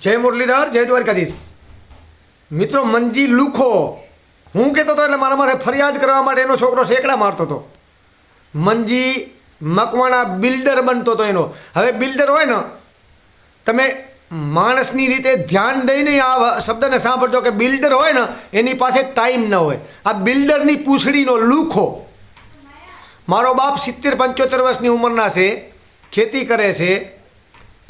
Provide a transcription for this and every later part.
જય મુરલીધર, જય દ્વારકાધીશ. મિત્રો, મંજી લુખો. હું કહેતો હતો એટલે મારા મારે ફરિયાદ કરવા માટે એનો છોકરો શેકડા મારતો હતો. મંજી મકવાણા બિલ્ડર બનતો હતો એનો. હવે બિલ્ડર હોય ને, તમે માણસની રીતે ધ્યાન દઈને આ શબ્દને સાંભળજો કે બિલ્ડર હોય ને, એની પાસે ટાઈમ ન હોય. આ બિલ્ડરની પૂંછડીનો લુખો. મારો બાપ સિત્તેર પંચોતેર વર્ષની ઉંમરના છે, ખેતી કરે છે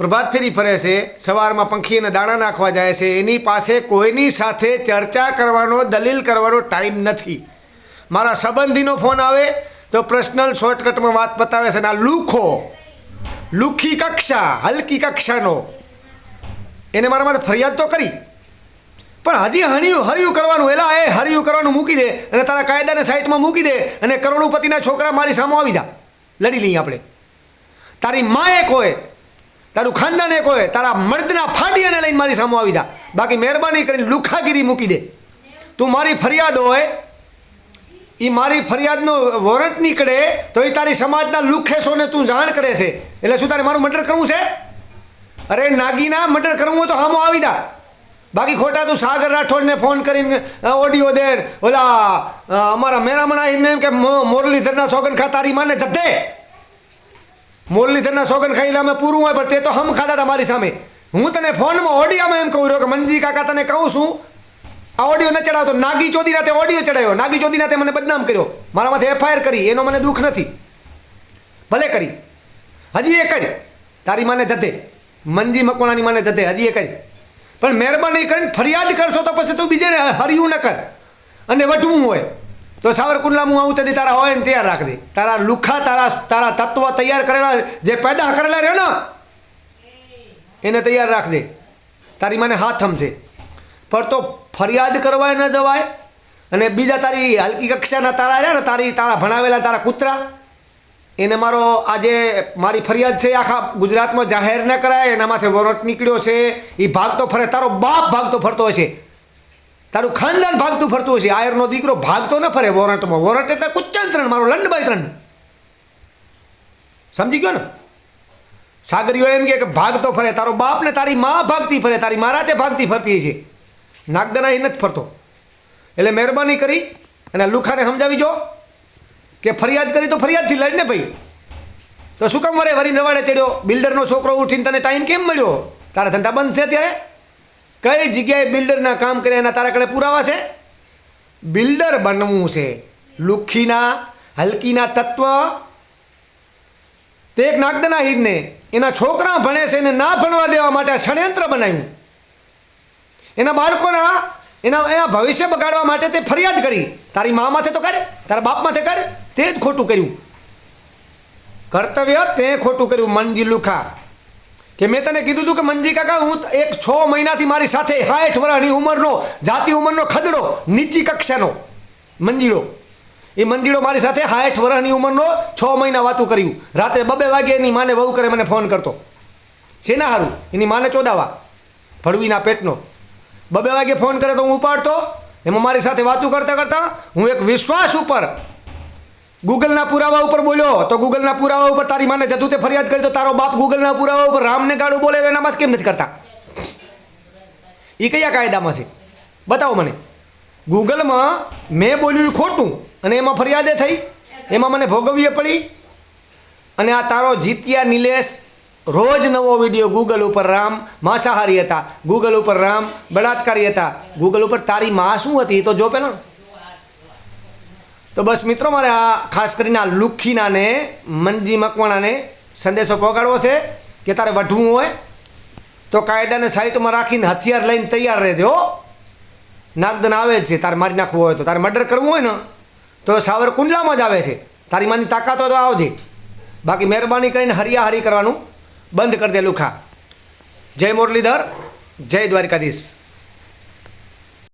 પ્રભાત ફેરી ફરે છે, સવારમાં પંખી અને દાણા નાખવા જાય છે. એની પાસે કોઈની સાથે ચર્ચા કરવાનો, દલીલ કરવાનો ટાઈમ નથી. મારા સંબંધીનો ફોન આવે તો પર્સનલ શોર્ટકટમાં વાત પતાવે છે આ લુખો, લુખી કક્ષા, હલકી કક્ષાનો. એને મારા માટે ફરિયાદ તો કરી. પણ હજી હણિયું, હરિયું કરવાનું, એલા, એ હરિયું કરવાનું મૂકી દે અને તારા કાયદાને સાઈડમાં મૂકી દે અને કરોડોપતિના છોકરા મારી સામે આવી જા. લડી લઈએ આપણે. તારી મા એક હોય તારું ખાનદાન એક હોય, તારા મર્દના ફાંડિયાને લઈને મારી સામે આવી જા. બાકી મહેરબાની કરીને લુખાગીરી મૂકી દે. તું મારી ફરિયાદ હોય એ મારી ફરિયાદનો વોરંટ નીકળે તો એ તારી સમાજના લુખેશોને તું જાણ કરે છે. એટલે શું તારે મારું મર્ડર કરવું છે? અરે નાગીના, મર્ડર કરવું હોય તો હામો આવી જા. બાકી ખોટા તું સાગર રાઠોડને ફોન કરીને ઓડિયો દે ઓલા અમારા મેરામણ આવીને એમ કે મુરલીધરના સોગન ખા તારી માને જતે. મુરલીધરના સોગન ખાઈને અમે પૂરું હોય, પણ તે તો હમ ખાધા હતા મારી સામે. હું તને ફોનમાં ઓડિયામાં એમ કહું રહ્યો કે મનજી કાકા તને કહું છું, આ ઓડિયો ન ચડાવતો નાગી ચોધી તે ઓડિયો ચડાવ્યો નાગી ચોદીના તે મને બદનામ કર્યો. મારા માથે એફઆઈઆર કરી, એનો મને દુઃખ નથી. ભલે કરી. હજી એ કરી. તારી માને જતે. મંજી મકવાણાની માને જતે, હજી એ કરી. પણ મહેરબાની કરીને ફરિયાદ કરશો તો પછી તું બીજે હરિયું ન કર. અને વટવું હોય. તો સાવરકુંડલામાં આવું તેથી તારા હોય ને તૈયાર રાખજે. તારા લુખા, તારા તારા તત્વ તૈયાર કરેલા જે પેદા કરેલા રહ્યો ને, એને તૈયાર રાખજે. તારી મને હાથ થમશે. પણ તો ફરિયાદ કરવા ન જવાય અને બીજા તારી હલકી કક્ષાના તારા રહ્યા ને, તારી, તારા ભણાવેલા તારા કૂતરા, એને મારો આજે મારી ફરિયાદ છે, આખા ગુજરાતમાં જાહેર ન કરાય, એના માથે વોરંટ નીકળ્યો છે એ ભાગતો ફરે, તારો બાપ ભાગતો ફરતો હશે તારું ખાનદાન ભાગતું ફરતું હશે. આયરનો દીકરો ભાગતો ન ફરે વોરંટમાં. વોરંટ એટલે કુચ્ચાંતરણ મારો લંડ બાય ત્રણ સમજી ગયો ને? સાગરીઓ એમ કે ભાગતો ફરે. તારો બાપ ને તારી મા ભાગતી ફરે. તારી મારાતે ભાગતી ફરતી છે નાગદના એ નથી ફરતો. એટલે મહેરબાની કરી અને લુખાને સમજાવી જો કે ફરિયાદ કરી તો ફરિયાદથી લડ ને ભાઈ. તો શું કામ વરે? વરી નવાડે ચડ્યો. બિલ્ડરનો છોકરો ઉઠીને તને ટાઈમ કેમ મળ્યો? તારા ધંધા બંધ છે ત્યારે કઈ જગ્યાએ બિલ્ડરના કામ કર્યા એના તારા કડે પુરાવા છે? બિલ્ડર બનવું છે. લુખીના, હલકીના તત્વ. તે એક નાગદના હીરને એના છોકરા ભણે છે એને ના ભણવા દેવા માટે ષડયંત્ર બનાવ્યું. એના બાળકોના, એના એના ભવિષ્ય બગાડવા માટે તે ફરિયાદ કરી. તારી મા માથે તો કરે, તારા બાપ માથે કરે, તે જ ખોટું કર્યું. કર્તવ્ય તે ખોટું કર્યું મનજી લુખા. કે મેં તને કીધું હતું કે મંજી કાકા, હું એક છ મહિનાથી મારી સાથે સાઠ વર્ષની ઉંમરનો, જાતિ ઉંમરનો ખદડો નીચી કક્ષાનો મંજીડો એ મંજીડો મારી સાથે સાઠ વર્ષની ઉંમરનો છ મહિના વાતું કર્યું. રાત્રે બબે વાગે એની માને વહુ કરે, મને ફોન કરતો. શેના હારું? એની માને ચોદાવા, ભડવીના પેટનો. બબે વાગે ફોન કરે તો હું ઉપાડતો. એમાં મારી સાથે વાતું કરતાં કરતાં હું એક વિશ્વાસ ઉપર ગૂગલના પુરાવા ઉપર બોલ્યો, તો ગૂગલના પુરાવા ઉપર તારી માને જતું તે ફરિયાદ કરી, તો તારો બાપ ગૂગલના પુરાવા ઉપર રામને ગાડું બોલે એના માં કેમ નથી કરતા? એ કયા કાયદામાં છે? બતાવો મને. ગૂગલમાં મેં બોલ્યું ખોટું, અને એમાં ફરિયાદે થઈ, એમાં મને ભોગવવી પડી, અને આ તારો જીત્યા નિલેશ રોજ નવો વીડિયો ગૂગલ ઉપર રામ માંસાહારી હતા, ગૂગલ ઉપર રામ બળાત્કારી હતા, ગૂગલ ઉપર તારી માં શું હતી તો જો પેલા તો બસ મિત્રો, મારે આ ખાસ કરીને આ લુખીનાને, મંદી મકવાણાને સંદેશો પહોંચાડવો છે કે તારે વઢવું હોય તો કાયદાને સાઈટમાં રાખીને હથિયાર લઈને તૈયાર રહેજો નાગદન આવે છે, તારે મારી નાખવું હોય તો. તારે મર્ડર કરવું હોય ને, તો સાવર કુંડલામાં જ આવે છે. તારી માની તાકાત તો આવજે. બાકી મહેરબાની કરીને હરિયાહરી કરવાનું બંધ કરી દે લુખા. જય મુરલીધર, જય દ્વારકાધીશ.